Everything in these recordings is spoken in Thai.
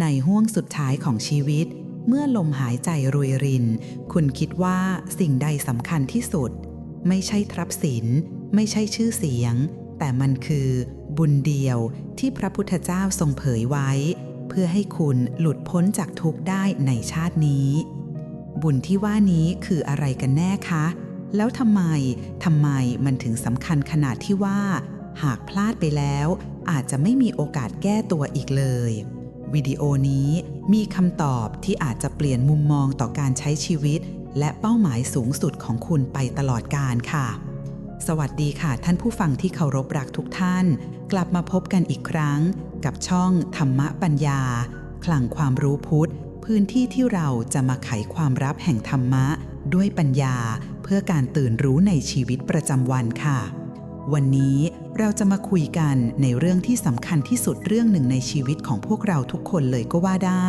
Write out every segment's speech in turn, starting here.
ในห่วงสุดท้ายของชีวิต เมื่อลมหายใจรวยริน คุณคิดว่าสิ่งใดสำคัญที่สุด ไม่ใช่ทรัพย์สิน ไม่ใช่ชื่อเสียง แต่มันคือบุญเดียวที่พระพุทธเจ้าทรงเผยไว้ เพื่อให้คุณหลุดพ้นจากทุกข์ได้ในชาตินี้ บุญที่ว่านี้คืออะไรกันแน่คะ แล้วทำไมทำไมมันถึงสำคัญขนาดที่ว่า หากพลาดไปแล้ว อาจจะไม่มีโอกาสแก้ตัวอีกเลย วิดีโอนี้มีคำตอบที่อาจจะเปลี่ยนมุมมองต่อการใช้ชีวิต และเป้าหมายสูงสุดของคุณไปตลอดกาลค่ะ สวัสดีค่ะท่านผู้ฟังที่เคารพรักทุกท่าน กลับมาพบกันอีกครั้ง กับช่องธรรมะปัญญา คลังความรู้พุทธ พื้นที่ที่เราจะมาไขความลับแห่งธรรมะ ด้วยปัญญา เพื่อการตื่นรู้ในชีวิตประจำวันค่ะ วันนี้เราจะมาคุยกันในเรื่องที่สำคัญที่สุดเรื่องหนึ่งในชีวิตของพวกเราทุกคนเลยก็ว่าได้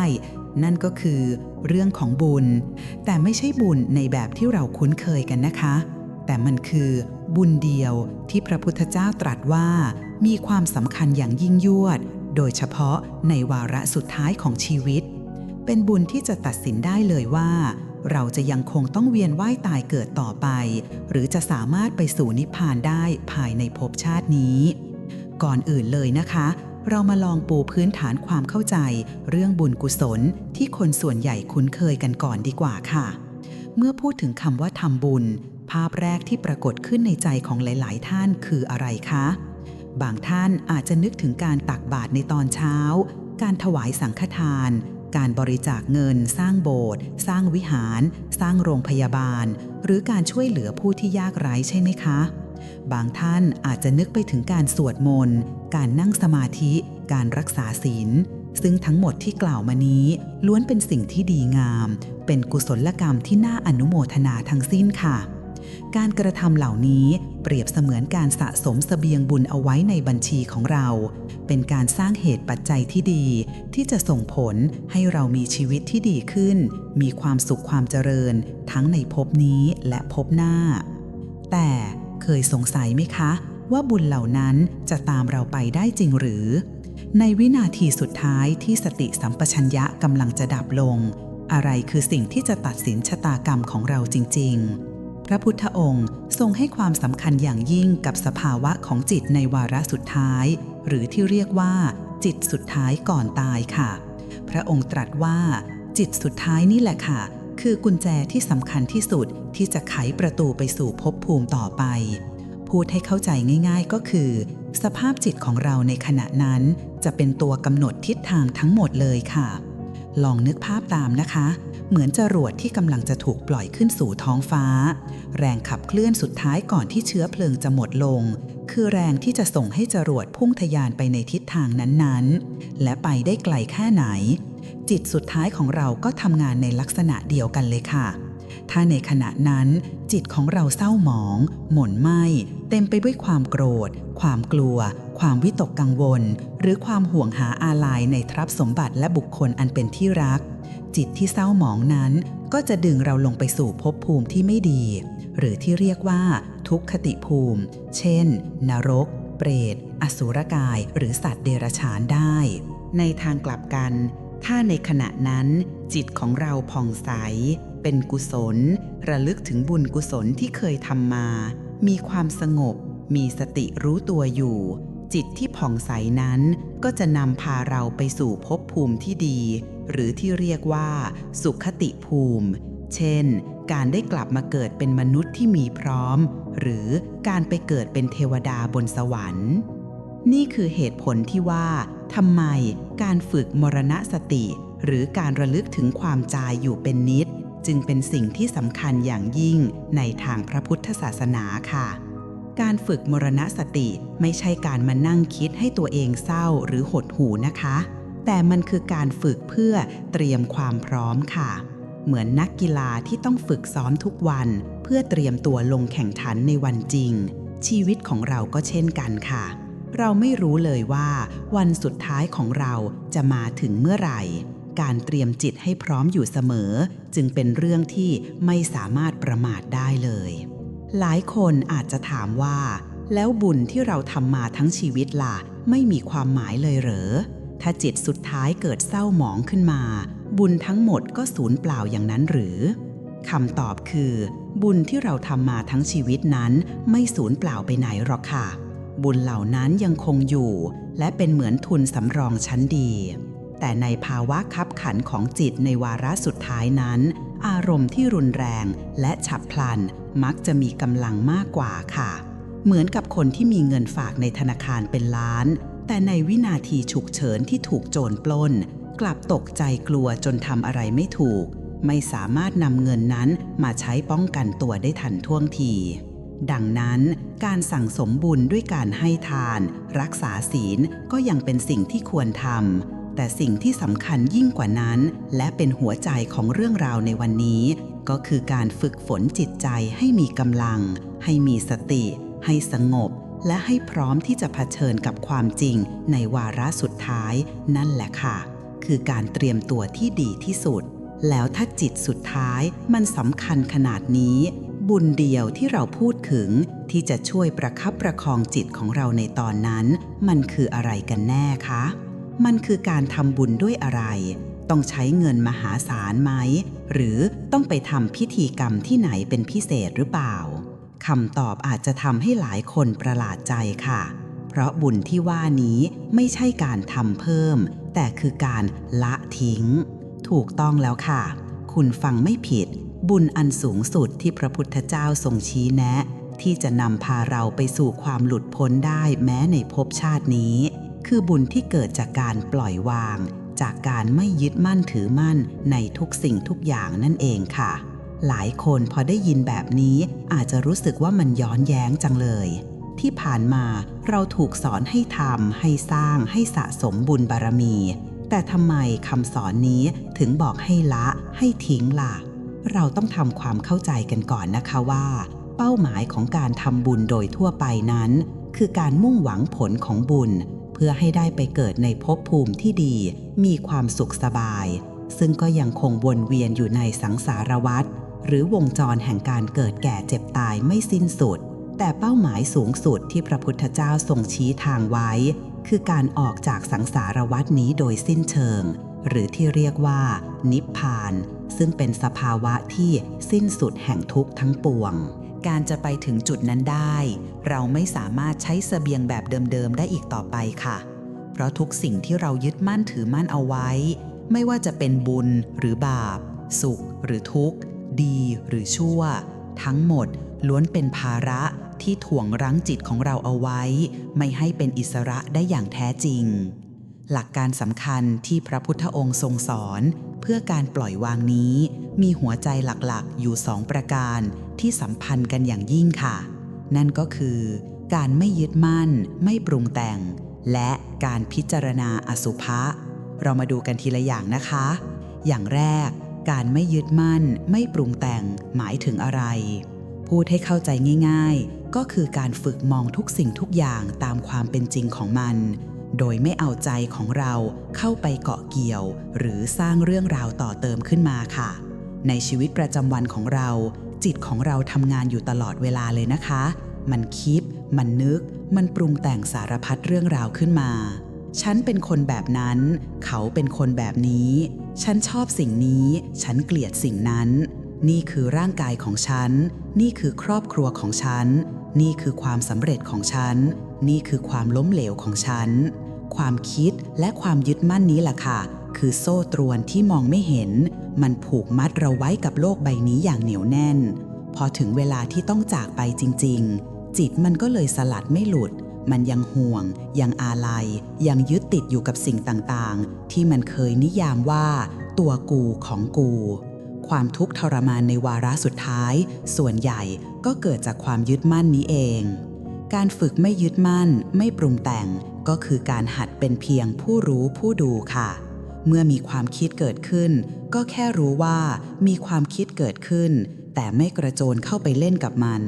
นั่นก็คือเรื่องของบุญ แต่ไม่ใช่บุญในแบบที่เราคุ้นเคยกันนะคะ แต่มันคือบุญเดียวที่พระพุทธเจ้าตรัสว่า มีความสำคัญอย่างยิ่งยวด โดยเฉพาะในวาระสุดท้ายของชีวิต เป็นบุญที่จะตัดสินได้เลยว่า เราจะยังคงต้องเวียนว่ายตายเกิดต่อไป หรือจะสามารถไปสู่นิพพานได้ภายในภพชาตินี้ ก่อนอื่นเลยนะคะ เรามาลองปูพื้นฐานความเข้าใจ เรื่องบุญกุศลที่คนส่วนใหญ่คุ้นเคยกันก่อนดีกว่าค่ะ เมื่อพูดถึงคำว่าทำบุญ ภาพแรกที่ปรากฏขึ้นในใจของหลาย ๆ ท่านคืออะไรคะ บางท่านอาจจะนึกถึงการตักบาตรในตอนเช้า การถวายสังฆทาน การบริจาคเงิน สร้างโบสถ์สร้างวิหาร สร้างโรงพยาบาล หรือการช่วยเหลือผู้ที่ยากไร้ใช่ไหมคะ บางท่านอาจจะนึกไปถึงการสวดมนต์ การนั่งสมาธิ การรักษาศีล ซึ่งทั้งหมดที่กล่าวมานี้ ล้วนเป็นสิ่งที่ดีงาม เป็นกุศลกรรมที่น่าอนุโมทนาทั้งสิ้นค่ะ การกระทำเหล่านี้เปรียบเสมือนการสะสมสเสบียงบุญเอาไว้ในบัญชีของเรา เป็นการสร้างเหตุปัจจัยที่ดี ที่จะส่งผลให้เรามีชีวิตที่ดีขึ้น มีความสุขความเจริญ ทั้งในภพนี้และภพหน้า แต่เคยสงสัยไหมคะ ว่าบุญเหล่านั้นจะตามเราไปได้จริงหรือ ในวินาทีสุดท้ายที่สติสัมปชัญญะกำลังจะดับลง อะไรคือสิ่งที่จะตัดสินชะตากรรมของเราจริง ๆ ระพุทธองค์ทรงให้ความสำคัญอย่างยิ่งกับสภาวะของจิตในวาระสุดท้าย หรือที่เรียกว่า จิตสุดท้ายก่อนตายค่ะ พระองค์ตรัสว่า จิตสุดท้ายนี่แหละค่ะ คือกุญแจที่สำคัญที่สุดที่จะไขประตูไปสู่ภพภูมิต่อไป พูดให้เข้าใจง่ายๆก็คือ สภาพจิตของเราในขณะนั้นจะเป็นตัวกำหนดทิศทางทั้งหมดเลยค่ะ ลองนึกภาพตามนะคะ เหมือนจรวดที่กำลังจะถูกปล่อยขึ้นสู่ท้องฟ้า แรงขับเคลื่อนสุดท้ายก่อนที่เชื้อเพลิงจะหมดลง คือแรงที่จะส่งให้จรวดพุ่งทะยานไปในทิศทางนั้นๆ และไปได้ไกลแค่ไหน จิตสุดท้ายของเราก็ทำงานในลักษณะเดียวกันเลยค่ะ ถ้าในขณะนั้น จิตของเราเศร้าหมอง หม่นไหมเต็มไปด้วยความโกรธ ความกลัว ความวิตกกังวล หรือความห่วงหาอาลัยในทรัพย์สมบัติและบุคคลอันเป็นที่รัก จิตที่เศร้าหมองนั้น ก็จะดึงเราลงไปสู่ภพภูมิที่ไม่ดี หรือที่เรียกว่า ทุกขติภูมิ เช่น นรก เปรต อสุรกาย หรือสัตว์เดรัจฉานได้ ในทางกลับกัน ถ้าในขณะนั้น จิตของเราผ่องใส เป็นกุศล ระลึกถึงบุญกุศลที่เคยทำมา มีความสงบ มีสติรู้ตัวอยู่จิตที่ผ่องใสนั้นก็จะนำพาเราไปสู่ภพภูมิที่ดี หรือที่เรียกว่า สุขติภูมิ เช่น การได้กลับมาเกิดเป็นมนุษย์ที่มีพร้อม หรือการไปเกิดเป็นเทวดาบนสวรรค์ นี่คือเหตุผลที่ว่าทำไมการฝึกมรณสติ หรือการระลึกถึงความจายอยู่เป็นนิด จึงเป็นสิ่งที่สำคัญอย่างยิ่งในทางพระพุทธศาสนาค่ะการฝึกมรณสติไม่ใช่การมานั่งคิดให้ตัวเองเศร้าหรือหดหูนะคะ แต่มันคือการฝึกเพื่อเตรียมความพร้อมค่ะ เหมือนนักกีฬาที่ต้องฝึกซ้อมทุกวัน เพื่อเตรียมตัวลงแข่งขันในวันจริง ชีวิตของเราก็เช่นกันค่ะ เราไม่รู้เลยว่า วันสุดท้ายของเราจะมาถึงเมื่อไหร่ การเตรียมจิตให้พร้อมอยู่เสมอ จึงเป็นเรื่องที่ไม่สามารถประมาทได้เลย หลายคนอาจจะถามว่า แล้วบุญที่เราทำมาทั้งชีวิตล่ะ ไม่มีความหมายเลยเหรอ ถ้าจิตสุดท้ายเกิดเศร้าหมองขึ้นมา บุญทั้งหมดก็สูญเปล่าอย่างนั้นหรือคำตอบคือ บุญที่เราทำมาทั้งชีวิตนั้นไม่สูญเปล่าไปไหนหรอกค่ะ บุญเหล่านั้นยังคงอยู่ และเป็นเหมือนทุนสำรองชั้นดี แต่ในภาวะคับขันของจิตในวาระสุดท้ายนั้น อารมณ์ที่รุนแรงและฉับพลัน มักจะมีกำลังมากกว่าค่ะ เหมือนกับคนที่มีเงินฝากในธนาคารเป็นล้าน แต่ในวินาทีฉุกเฉินที่ถูกโจรปล้น กลับตกใจกลัวจนทำอะไรไม่ถูก ไม่สามารถนำเงินนั้นมาใช้ป้องกันตัวได้ทันท่วงที ดังนั้นการสั่งสมบุญด้วยการให้ทาน รักษาศีลก็ยังเป็นสิ่งที่ควรทำแต่สิ่งที่สำคัญยิ่งกว่านั้น และเป็นหัวใจของเรื่องราวในวันนี้ ก็คือการฝึกฝนจิตใจให้มีกำลัง ให้มีสติ ให้สงบ และให้พร้อมที่จะเผชิญกับความจริงในวาระสุดท้าย นั่นแหละค่ะ คือการเตรียมตัวที่ดีที่สุด แล้วถ้าจิตสุดท้ายมันสำคัญขนาดนี้ บุญเดียวที่เราพูดถึง ที่จะช่วยประคับประคองจิตของเราในตอนนั้น มันคืออะไรกันแน่คะ มันคือการทำบุญด้วยอะไร ต้องใช้เงินมหาศาลไหม หรือต้องไปทำพิธีกรรมที่ไหนเป็นพิเศษหรือเปล่า คำตอบอาจจะทำให้หลายคนประหลาดใจค่ะ เพราะบุญที่ว่านี้ไม่ใช่การทำเพิ่ม แต่คือการละทิ้ง ถูกต้องแล้วค่ะ คุณฟังไม่ผิด บุญอันสูงสุดที่พระพุทธเจ้าทรงชี้แนะ ที่จะนำพาเราไปสู่ความหลุดพ้นได้แม้ในภพชาตินี้ คือบุญที่เกิดจากการปล่อยวาง จากการไม่ยึดมั่นถือมั่นในทุกสิ่งทุกอย่างนั่นเองค่ะ หลายคนพอได้ยินแบบนี้อาจจะรู้สึกว่ามันย้อนแย้งจังเลย ที่ผ่านมาเราถูกสอนให้ทำให้สร้างให้สะสมบุญบารมี แต่ทำไมคำสอนนี้ถึงบอกให้ละให้ทิ้งล่ะ เราต้องทำความเข้าใจกันก่อนนะคะว่า เป้าหมายของการทำบุญโดยทั่วไปนั้น คือการมุ่งหวังผลของบุญ เพื่อให้ได้ไปเกิดในภพภูมิที่ดี มีความสุขสบาย ซึ่งก็ยังคงวนเวียนอยู่ในสังสารวัฏ หรือวงจรแห่งการเกิดแก่เจ็บตายไม่สิ้นสุด แต่เป้าหมายสูงสุดที่พระพุทธเจ้าทรงชี้ทางไว้ คือการออกจากสังสารวัฏนี้โดยสิ้นเชิง หรือที่เรียกว่า นิพพาน ซึ่งเป็นสภาวะที่สิ้นสุดแห่งทุกข์ทั้งปวง การจะไปถึงจุดนั้นได้ เราไม่สามารถใช้เสบียงแบบเดิมๆได้อีกต่อไปค่ะ เพราะทุกสิ่งที่เรายึดมั่นถือมั่นเอาไว้ ไม่ว่าจะเป็นบุญหรือบาป สุขหรือทุกข์ ดีหรือชั่ว ทั้งหมดล้วนเป็นภาระที่ถ่วงรั้งจิตของเราเอาไว้ ไม่ให้เป็นอิสระได้อย่างแท้จริง หลักการสำคัญที่พระพุทธองค์ทรงสอน เพื่อการปล่อยวางนี้ มีหัวใจหลักๆ อยู่สองประการที่สัมพันธ์กันอย่างยิ่งค่ะ นั่นก็คือ การไม่ยึดมั่น ไม่ปรุงแต่ง และการพิจารณาอสุภะเรามาดูกันทีละอย่างนะคะ อย่างแรก การไม่ยึดมั่น ไม่ปรุงแต่งหมายถึงอะไร พูดให้เข้าใจง่าย ๆ ก็คือการฝึกมองทุกสิ่งทุกอย่างตามความเป็นจริงของมัน โดยไม่เอาใจของเราเข้าไปเกาะเกี่ยว หรือสร้างเรื่องราวต่อเติมขึ้นมาค่ะ ในชีวิตประจำวันของเรา จิตของเราทำงานอยู่ตลอดเวลาเลยนะคะ มันคิด มันนึก มันปรุงแต่งสารพัดเรื่องราวขึ้นมาฉันเป็นคนแบบนั้น เขาเป็นคนแบบนี้ ฉันชอบสิ่งนี้ ฉันเกลียดสิ่งนั้น นี่คือร่างกายของฉัน นี่คือครอบครัวของฉัน นี่คือความสำเร็จของฉัน นี่คือความล้มเหลวของฉัน ความคิดและความยึดมั่นนี้แหละค่ะ คือโซ่ตรวนที่มองไม่เห็น มันผูกมัดเราไว้กับโลกใบนี้อย่างเหนียวแน่น พอถึงเวลาที่ต้องจากไปจริง ๆ จิตมันก็เลยสลัดไม่หลุด มันยังห่วง ยังอาลัย ยังยึดติดอยู่กับสิ่งต่างๆ ที่มันเคยนิยามว่า ตัวกูของกู ความทุกข์ทรมานในวาระสุดท้าย ส่วนใหญ่ก็เกิดจากความยึดมั่นนี้เอง การฝึกไม่ยึดมั่น ไม่ปรุงแต่ง ก็คือการหัดเป็นเพียงผู้รู้ผู้ดูค่ะ เมื่อมีความคิดเกิดขึ้น ก็แค่รู้ว่ามีความคิดเกิดขึ้น แต่ไม่กระโจนเข้าไปเล่นกับมัน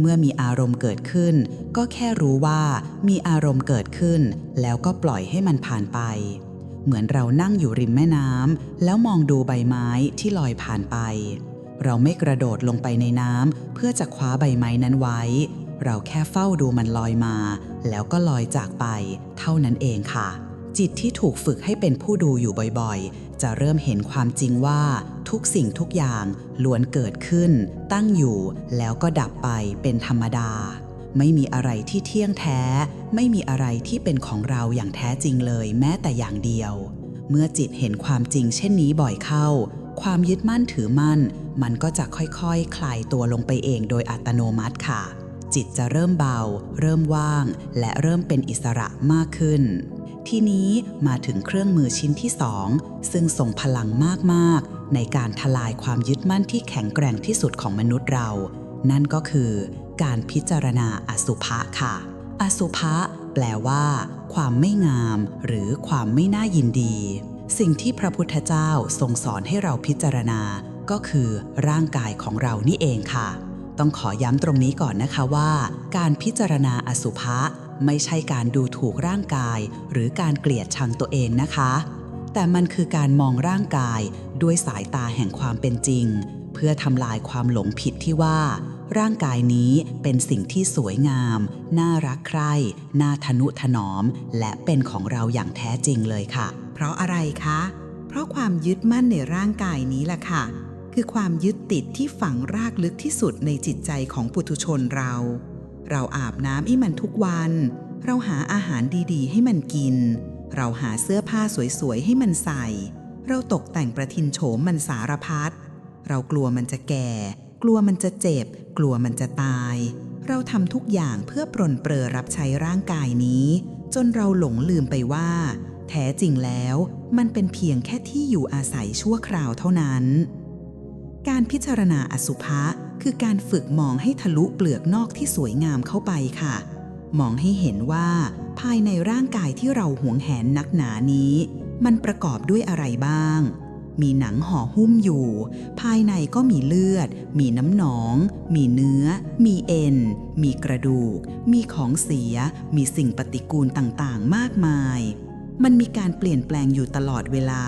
เมื่อมีอารมณ์เกิดขึ้น ก็แค่รู้ว่ามีอารมณ์เกิดขึ้น แล้วก็ปล่อยให้มันผ่านไป เหมือนเรานั่งอยู่ริมแม่น้ำแล้วมองดูใบไม้ที่ลอยผ่านไป เราไม่กระโดดลงไปในน้ำเพื่อจะคว้าใบไม้นั้นไว้ เราแค่เฝ้าดูมันลอยมา แล้วก็ลอยจากไป เท่านั้นเองค่ะจิตที่ถูกฝึกให้เป็นผู้ดูอยู่บ่อยๆ จะเริ่มเห็นความจริงว่า ทุกสิ่งทุกอย่างล้วนเกิดขึ้น ตั้งอยู่แล้วก็ดับไปเป็นธรรมดา ไม่มีอะไรที่เที่ยงแท้ ไม่มีอะไรที่เป็นของเราอย่างแท้จริงเลยแม้แต่อย่างเดียว เมื่อจิตเห็นความจริงเช่นนี้บ่อยเข้า ความยึดมั่นถือมั่น มันก็จะค่อยๆคคลายตัวลงไปเองโดยอัตโนมัติค่ะ จิตจะเริ่มเบา เริ่มว่าง และเริ่มเป็นอิสระมากขึ้นทีนี้มาถึงเครื่องมือชิ้นที่สองซึ่งทรงพลังมากๆ ในการทลายความยึดมั่นที่แข็งแกร่งที่สุดของมนุษย์เรา นั่นก็คือการพิจารณาอสุภะค่ะ อสุภะแปลว่า ความไม่งาม หรือความไม่น่ายินดี สิ่งที่พระพุทธเจ้าทรงสอนให้เราพิจารณา ก็คือร่างกายของเรานี่เองค่ะ ต้องขอย้ำตรงนี้ก่อนนะคะว่า การพิจารณาอสุภะไม่ใช่การดูถูกร่างกาย หรือการเกลียดชังตัวเองนะคะ แต่มันคือการมองร่างกายด้วยสายตาแห่งความเป็นจริง เพื่อทำลายความหลงผิดที่ว่า ร่างกายนี้เป็นสิ่งที่สวยงาม น่ารักใคร่น่าทนุถนอม และเป็นของเราอย่างแท้จริงเลยค่ะ เพราะอะไรคะ เพราะความยึดมั่นในร่างกายนี้แหละค่ะ คือความยึดติดที่ฝังรากลึกที่สุดในจิตใจของปุถุชนเรา เราอาบน้ำให้มันทุกวัน เราหาอาหารดีๆ ให้มันกิน เราหาเสื้อผ้าสวยๆให้มันใส่ เราตกแต่งประทินโฉมมันสารพัด เรากลัวมันจะแก่ กลัวมันจะเจ็บ กลัวมันจะตาย เราทำทุกอย่างเพื่อปรนเปรอรับใช้ร่างกายนี้ จนเราหลงลืมไปว่า แท้จริงแล้วมันเป็นเพียงแค่ที่อยู่อาศัยชั่วคราวเท่านั้น การพิจารณาอสุภะคือการฝึกมองให้ทะลุเปลือกนอกที่สวยงามเข้าไปค่ะ มองให้เห็นว่าภายในร่างกายที่เราหวงแหนนักหนานี้ มันประกอบด้วยอะไรบ้าง มีหนังห่อหุ้มอยู่ ภายในก็มีเลือด มีน้ำหนอง มีเนื้อ มีเอ็น มีกระดูก มีของเสีย มีสิ่งปฏิกูลต่างๆ มากมาย มันมีการเปลี่ยนแปลงอยู่ตลอดเวลา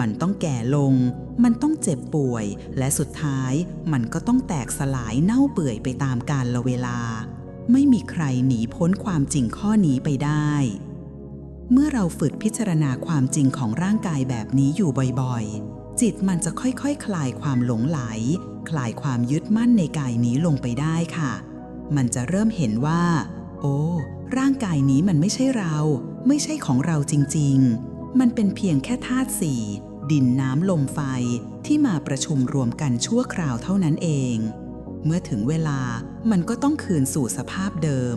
มันต้องแก่ลง มันต้องเจ็บป่วย และสุดท้าย มันก็ต้องแตกสลายเน่าเปื่อยไปตามกาลเวลา ไม่มีใครหนีพ้นความจริงข้อนี้ไปได้ เมื่อเราฝึกพิจารณาความจริงของร่างกายแบบนี้อยู่บ่อยๆ จิตมันจะค่อยๆคคลายความหลงไหล คลายความยึดมั่นในกายนี้ลงไปได้ค่ะ มันจะเริ่มเห็นว่า โอ้ ร่างกายนี้มันไม่ใช่เรา ไม่ใช่ของเราจริงๆ มันเป็นเพียงแค่ธาตุสี่ดินน้ำลมไฟที่มาประชุมรวมกันชั่วคราวเท่านั้นเอง เมื่อถึงเวลามันก็ต้องคืนสู่สภาพเดิม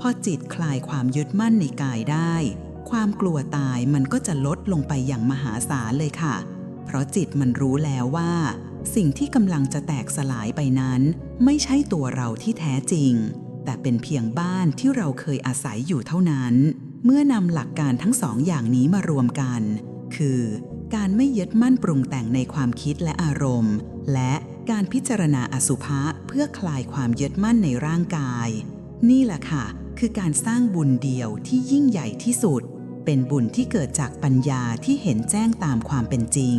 พอจิตคลายความยึดมั่นในกายได้ ความกลัวตายมันก็จะลดลงไปอย่างมหาศาลเลยค่ะ เพราะจิตมันรู้แล้วว่า สิ่งที่กำลังจะแตกสลายไปนั้น ไม่ใช่ตัวเราที่แท้จริง แต่เป็นเพียงบ้านที่เราเคยอาศัยอยู่เท่านั้น เมื่อนำหลักการทั้งสองอย่างนี้มารวมกัน คือ การไม่ยึดมั่นปรุงแต่งในความคิดและอารมณ์ และ การพิจารณาอสุภะเพื่อคลายความยึดมั่นในร่างกาย นี่แหละค่ะ คือการสร้างบุญเดียวที่ยิ่งใหญ่ที่สุด เป็นบุญที่เกิดจากปัญญาที่เห็นแจ้งตามความเป็นจริง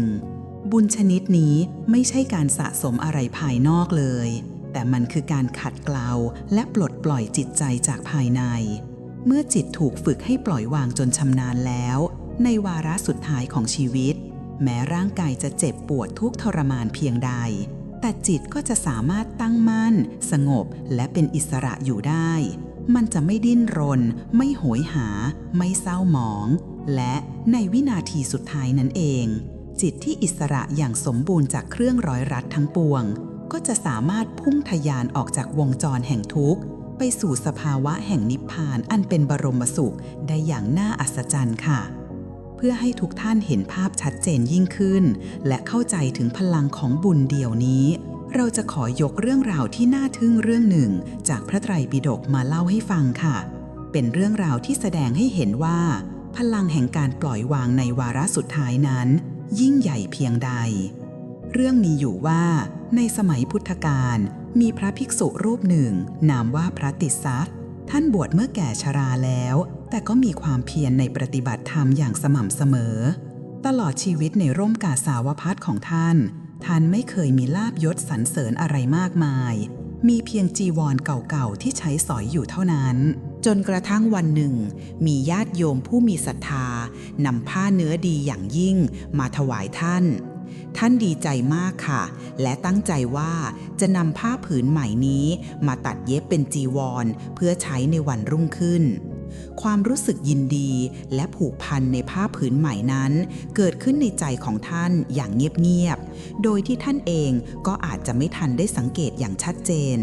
บุญชนิดนี้ไม่ใช่การสะสมอะไรภายนอกเลย แต่มันคือการขัดเกลาและปลดปล่อยจิตใจจากภายใน เมื่อจิตถูกฝึกให้ปล่อยวางจนชำนาญแล้ว ในวาระสุดท้ายของชีวิต แม้ร่างกายจะเจ็บปวดทุกทรมานเพียงใด แต่จิตก็จะสามารถตั้งมั่น สงบและเป็นอิสระอยู่ได้ มันจะไม่ดิ้นรน ไม่โหยหา ไม่เศร้าหมอง และในวินาทีสุดท้ายนั้นเอง จิตที่อิสระอย่างสมบูรณ์จากเครื่องร้อยรัดทั้งปวง ก็จะสามารถพุ่งทะยานออกจากวงจรแห่งทุกข์ ไปสู่สภาวะแห่งนิพพานอันเป็นบรมสุขได้อย่างน่าอัศจรรย์ค่ะ เพื่อให้ทุกท่านเห็นภาพชัดเจนยิ่งขึ้น และเข้าใจถึงพลังของบุญเดียวนี้ เราจะขอยกเรื่องราวที่น่าทึ่งเรื่องหนึ่ง จากพระไตรปิฎกมาเล่าให้ฟังค่ะ เป็นเรื่องราวที่แสดงให้เห็นว่า พลังแห่งการปล่อยวางในวาระสุดท้ายนั้น ยิ่งใหญ่เพียงใด เรื่องมีอยู่ว่า ในสมัยพุทธกาลมีพระภิกษุรูปหนึ่ง นามว่าพระติสสัตท่านบวชเมื่อแก่ชราแล้ว แต่ก็มีความเพียรในปฏิบัติธรรมอย่างสม่ำเสมอ ตลอดชีวิตในร่มกาสาวพัดของท่าน ท่านไม่เคยมีลาบยศสรรเสริญอะไรมากมาย มีเพียงจีวรเก่าๆที่ใช้สอยอยู่เท่านั้น จนกระทั่งวันหนึ่ง มีญาติโยมผู้มีศรัทธานำผ้าเนื้อดีอย่างยิ่งมาถวายท่านท่านดีใจมากค่ะ และตั้งใจว่าจะนำผ้าผืนใหม่นี้มาตัดเย็บเป็นจีวร เพื่อใช้ในวันรุ่งขึ้น ความรู้สึกยินดีและผูกพันในผ้าผืนใหม่นั้น เกิดขึ้นในใจของท่านอย่างเงียบๆ โดยที่ท่านเองก็อาจจะไม่ทันได้สังเกตอย่างชัดเจน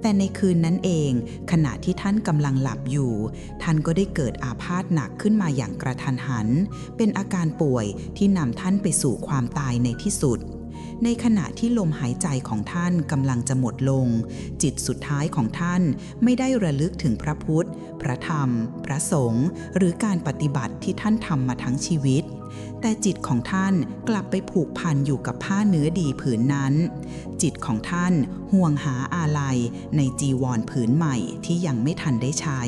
แต่ในคืนนั้นเอง ขณะที่ท่านกำลังหลับอยู่ ท่านก็ได้เกิดอาพาธหนักขึ้นมาอย่างกระทันหัน เป็นอาการป่วยที่นำท่านไปสู่ความตายในที่สุด ในขณะที่ลมหายใจของท่านกำลังจะหมดลง จิตสุดท้ายของท่านไม่ได้ระลึกถึงพระพุทธ พระธรรม พระสงฆ์หรือการปฏิบัติที่ท่านทำมาทั้งชีวิต แต่จิตของท่านกลับไปผูกพันอยู่กับผ้าเนื้อดีผืนนั้น จิตของท่านห่วงหาอาลัยในจีวรผืนใหม่ที่ยังไม่ทันได้ใช้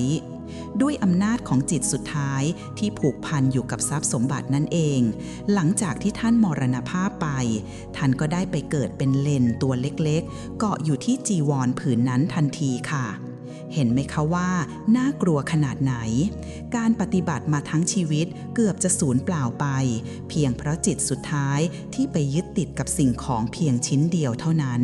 ด้วยอำนาจของจิตสุดท้ายที่ผูกพันอยู่กับทรัพย์สมบัตินั่นเอง หลังจากที่ท่านมรณภาพไป ท่านก็ได้ไปเกิดเป็นเลนตัวเล็กๆ เกาะอยู่ที่จีวรผืนนั้นทันทีค่ะเห็นไหมคะว่าน่ากลัวขนาดไหน การปฏิบัติมาทั้งชีวิตเกือบจะสูญเปล่าไป เพียงเพราะจิตสุดท้ายที่ไปยึดติดกับสิ่งของเพียงชิ้นเดียวเท่านั้น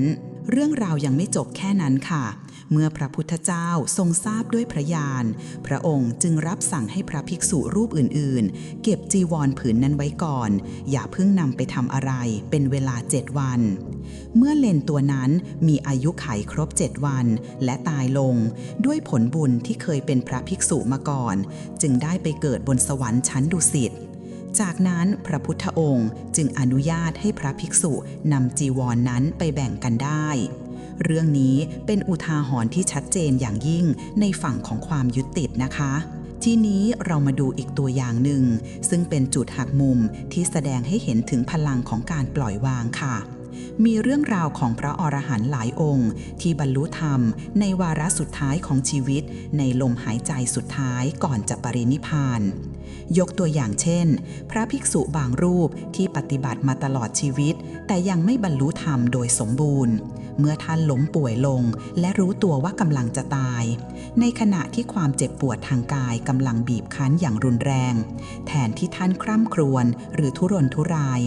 เรื่องราวยังไม่จบแค่นั้นค่ะ เมื่อพระพุทธเจ้าทรงทราบด้วยพระญาณ พระองค์จึงรับสั่งให้พระภิกษุรูปอื่นๆ เก็บจีวรผืนนั้นไว้ก่อน อย่าเพิ่งนำไปทำอะไรเป็นเวลาเจ็ดวัน เมื่อเลนตัวนั้นมีอายุไขครบ7วัน และตายลง ด้วยผลบุญที่เคยเป็นพระภิกษุมาก่อน จึงได้ไปเกิดบนสวรรค์ชั้นดุสิตจากนั้นพระพุทธองค์จึงอนุญาตให้พระภิกษุนำจีวรนนั้นไปแบ่งกันได้ เรื่องนี้เป็นอุทาหรณ์ที่ชัดเจนอย่างยิ่งในฝั่งของความยึดติดนะคะ ทีนี้เรามาดูอีกตัวอย่างหนึ่ง ซึ่งเป็นจุดหักมุมที่แสดงให้เห็นถึงพลังของการปล่อยวางค่ะมีเรื่องราวของพระอรหันต์หลายองค์ ที่บรรลุธรรม ในวาระสุดท้ายของชีวิต ในลมหายใจสุดท้ายก่อนจะปรินิพพาน ยกตัวอย่างเช่น พระภิกษุบางรูปที่ปฏิบัติมาตลอดชีวิต แต่ยังไม่บรรลุธรรมโดยสมบูรณ์ เมื่อท่านล้มป่วยลง และรู้ตัวว่ากำลังจะตาย ในขณะที่ความเจ็บปวดทางกายกำลังบีบคั้นอย่างรุนแรง แทนที่ท่านคร่ำครวญหรือทุรนทุราย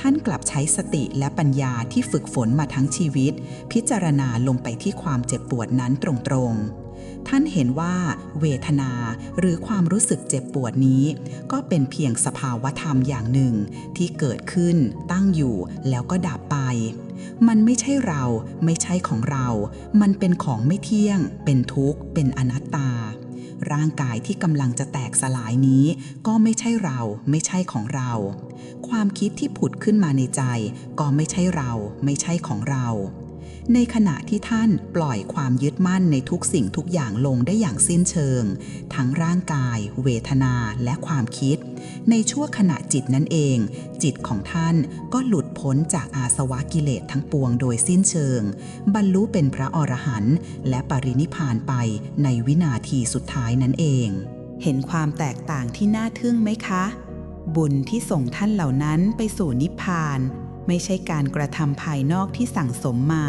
ท่านกลับใช้สติและปัญญาที่ฝึกฝนมาทั้งชีวิต พิจารณาลงไปที่ความเจ็บปวดนั้นตรงๆ ท่านเห็นว่าเวทนาหรือความรู้สึกเจ็บปวดนี้ ก็เป็นเพียงสภาวธรรมอย่างหนึ่ง ที่เกิดขึ้นตั้งอยู่แล้วก็ดับไป มันไม่ใช่เราไม่ใช่ของเรา มันเป็นของไม่เที่ยง เป็นทุกข์ เป็นอนัตตา ร่างกายที่กำลังจะแตกสลายนี้ ก็ไม่ใช่เราไม่ใช่ของเรา ความคิดที่ผุดขึ้นมาในใจ ก็ไม่ใช่เราไม่ใช่ของเรา ในขณะที่ท่านปล่อยความยึดมั่นในทุกสิ่งทุกอย่างลงได้อย่างสิ้นเชิง ทั้งร่างกาย เวทนาและความคิด ในชั่วขณะจิตนั่นเอง จิตของท่านก็หลุดพ้นจากอาสวะกิเลสทั้งปวงโดยสิ้นเชิง บรรลุเป็นพระอรหันต์และปรินิพพานไปในวินาทีสุดท้ายนั่นเอง เห็นความแตกต่างที่น่าทึ่งไหมคะ บุญที่ส่งท่านเหล่านั้นไปสู่นิพพาน ไม่ใช่การกระทำภายนอกที่สั่งสมมา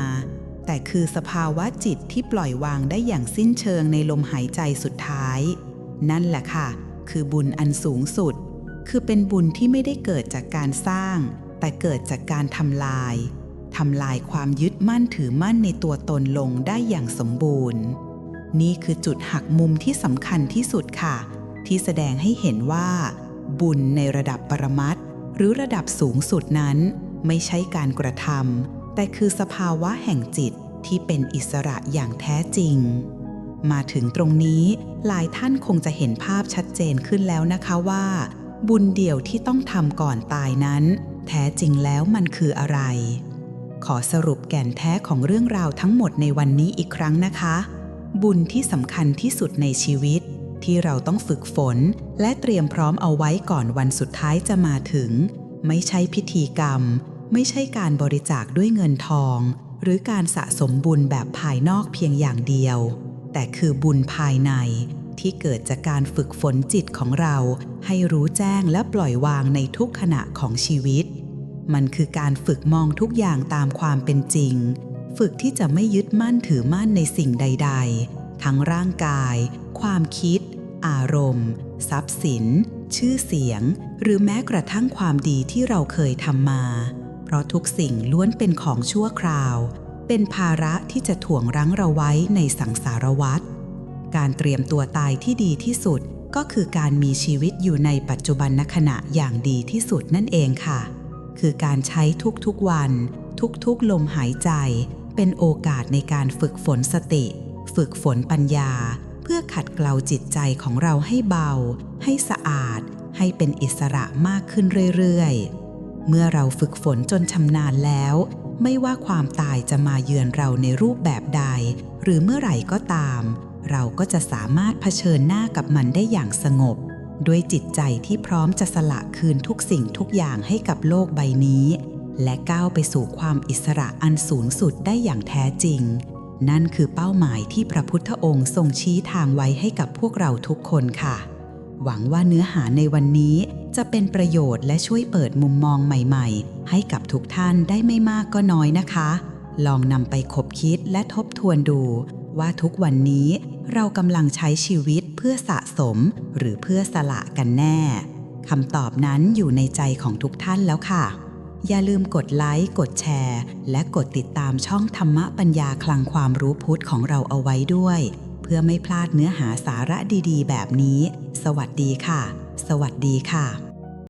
แต่คือสภาวะจิตที่ปล่อยวางได้อย่างสิ้นเชิงในลมหายใจสุดท้าย นั่นแหละค่ะ คือบุญอันสูงสุด คือเป็นบุญที่ไม่ได้เกิดจากการสร้าง แต่เกิดจากการทำลายทำลายความยึดมั่นถือมั่นในตัวตนลงได้อย่างสมบูรณ์ นี่คือจุดหักมุมที่สำคัญที่สุดค่ะ ที่แสดงให้เห็นว่า บุญในระดับปรมัตหรือระดับสูงสุดนั้น ไม่ใช่การกระทำแต่คือสภาวะแห่งจิตที่เป็นอิสระอย่างแท้จริง มาถึงตรงนี้หลายท่านคงจะเห็นภาพชัดเจนขึ้นแล้วนะคะว่า บุญเดี่ยวที่ต้องทำก่อนตายนั้น แท้จริงแล้วมันคืออะไร ขอสรุปแก่นแท้ของเรื่องราวทั้งหมดในวันนี้อีกครั้งนะคะ บุญที่สำคัญที่สุดในชีวิตที่เราต้องฝึกฝนและเตรียมพร้อมเอาไว้ก่อนวันสุดท้ายจะมาถึง ไม่ใช่พิธีกรรม ไม่ใช่การบริจาคด้วยเงินทอง หรือการสะสมบุญแบบภายนอกเพียงอย่างเดียว แต่คือบุญภายในที่เกิดจากการฝึกฝนจิตของเราให้รู้แจ้งและปล่อยวางในทุกขณะของชีวิต มันคือการฝึกมองทุกอย่างตามความเป็นจริง ฝึกที่จะไม่ยึดมั่นถือมั่นในสิ่งใด ๆ ทั้งร่างกาย ความคิด อารมณ์ ทรัพย์สิน ชื่อเสียง หรือแม้กระทั่งความดีที่เราเคยทำมา ราะทุกสิ่งล้วนเป็นของชั่วคราว เป็นภาระที่จะถ่วงรั้งเราไว้ในสังสารวัฏการเตรียมตัวตายที่ดีที่สุดก็คือการมีชีวิตอยู่ในปัจจุบันขณะอย่างดีที่สุดนั่นเองค่ะ คือการใช้ทุกๆวัน ทุกๆลมหายใจ เป็นโอกาสในการฝึกฝนสติ ฝึกฝนปัญญา เพื่อขัดเกลาจิตใจของเราให้เบา ให้สะอาด ให้เป็นอิสระมากขึ้นเรื่อยๆ เมื่อเราฝึกฝนจนชำนาญแล้ว ไม่ว่าความตายจะมาเยือนเราในรูปแบบใด หรือเมื่อไหร่ก็ตาม เราก็จะสามารถเผชิญหน้ากับมันได้อย่างสงบ ด้วยจิตใจที่พร้อมจะสละคืนทุกสิ่งทุกอย่างให้กับโลกใบนี้ และก้าวไปสู่ความอิสระอันสูงสุดได้อย่างแท้จริง นั่นคือเป้าหมายที่พระพุทธองค์ทรงชี้ทางไว้ให้กับพวกเราทุกคนค่ะ หวังว่าเนื้อหาในวันนี้ จะเป็นประโยชน์และช่วยเปิดมุมมองใหม่ๆ ให้กับทุกท่านได้ไม่มากก็น้อยนะคะ ลองนำไปคบคิดและทบทวนดู ว่าทุกวันนี้เรากำลังใช้ชีวิตเพื่อสะสมหรือเพื่อสละกันแน่คำตอบนั้นอยู่ในใจของทุกท่านแล้วค่ะ อย่าลืมกดไลค์กดแชร์ และกดติดตามช่องธรรมะปัญญาคลังความรู้พุทธของเราเอาไว้ด้วย เพื่อไม่พลาดเนื้อหาสาระดีๆ แบบนี้ สวัสดีค่ะ สวัสดีค่ะ